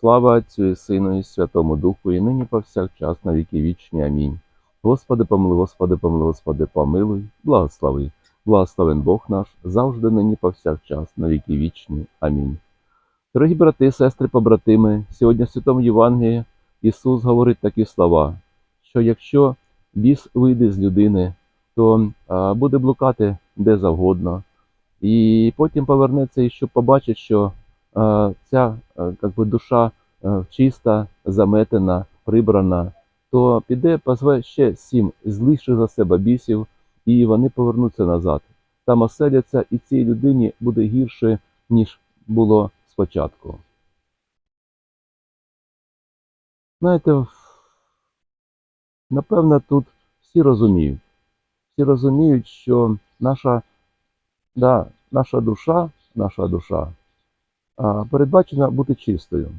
Слава Отцю і Сину і Святому Духу, і нині повсякчас на віки вічні. Амінь. Господи помилуй, Господи помилуй, Господи помилуй, благослови. Благословен Бог наш, завжди нині повсякчас на віки вічні. Амінь. Дорогі брати, сестри, побратими, сьогодні в Святому Євангелії Ісус говорить такі слова, що якщо біс вийде з людини, то буде блукати де завгодно, і потім повернеться і щоб побачить, що ця е, как би, душа е, чиста, заметена, прибрана, то піде, позве ще сім зліших за себе бісів, і вони повернуться назад. Там оселяться, і цій людині буде гірше, ніж було спочатку. Знаєте, напевно, тут всі розуміють. Всі розуміють, що наша, да, наша душа, наша душа передбачена бути чистою,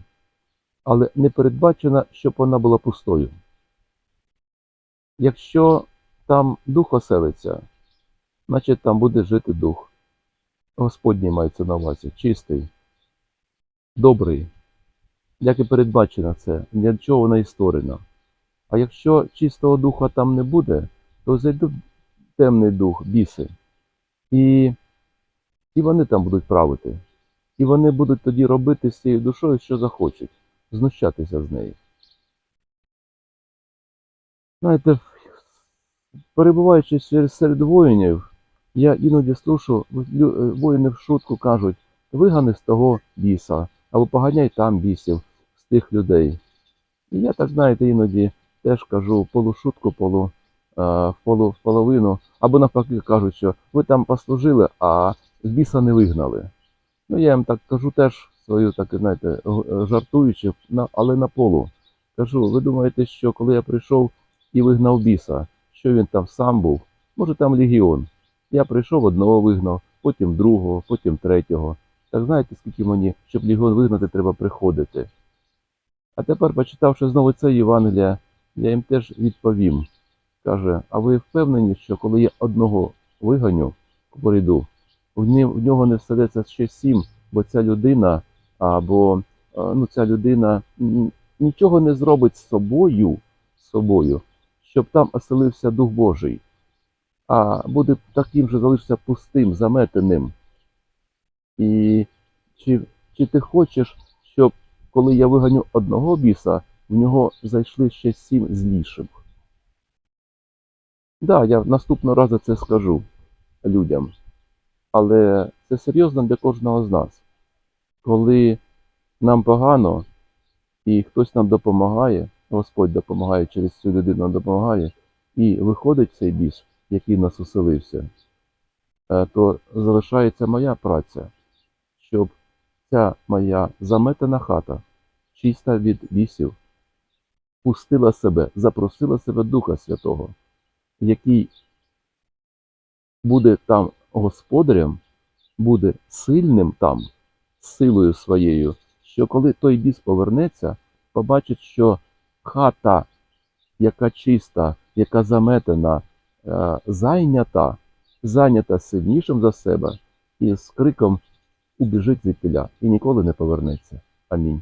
але не передбачена, щоб вона була пустою. Якщо там дух оселиться, значить там буде жити дух. Господній мається на увазі, чистий, добрий, як і передбачено це, для чого вона і створена. А якщо чистого духа там не буде, то зайде темний дух, біси, і, і вони там будуть правити. І вони будуть тоді робити з цією душою, що захочуть, знущатися з неї. Знаєте, перебуваючи серед- воїнів, я іноді слушу, е, воїни в шутку кажуть, вигани з того біса, або поганяй там бісів, з тих людей. І я так, знаєте, іноді теж кажу полушутку, полу, е, полу, половину, або навпаки кажуть, що ви там послужили, а біса не вигнали. Ну, я їм так кажу теж свою, так, знаєте, жартуючи, але на полу. Кажу, ви думаєте, що коли я прийшов і вигнав біса, що він там сам був? Може там легіон. Я прийшов одного вигнав, потім другого, потім третього. Так знаєте, скільки мені, щоб легіон вигнати, треба приходити. А тепер, почитавши знову це Євангелія, я їм теж відповім. Каже, а ви впевнені, що коли я одного виганю, прийду, в нього не вселяться ще сім, бо ця людина або ну, ця людина нічого не зробить з собою, з собою, щоб там оселився Дух Божий, а буде таким же залишиться пустим, заметеним. І чи, чи ти хочеш, щоб коли я виганю одного біса, в нього зайшли ще сім зліших? Так, да, я наступного разу це скажу людям. Але це серйозно для кожного з нас. Коли нам погано і хтось нам допомагає, Господь допомагає через цю людину допомагає, і виходить цей біс, який нас уселився, е, то залишається моя праця, щоб ця моя заметена хата, чиста від бісів, пустила себе, запросила себе Духа Святого, який буде там господарем, буде сильним там, силою своєю, що коли той біс повернеться, побачить, що хата, яка чиста, яка заметена, е, зайнята, зайнята сильнішим за себе, і з криком убіжить звідтіля і ніколи не повернеться. Амінь.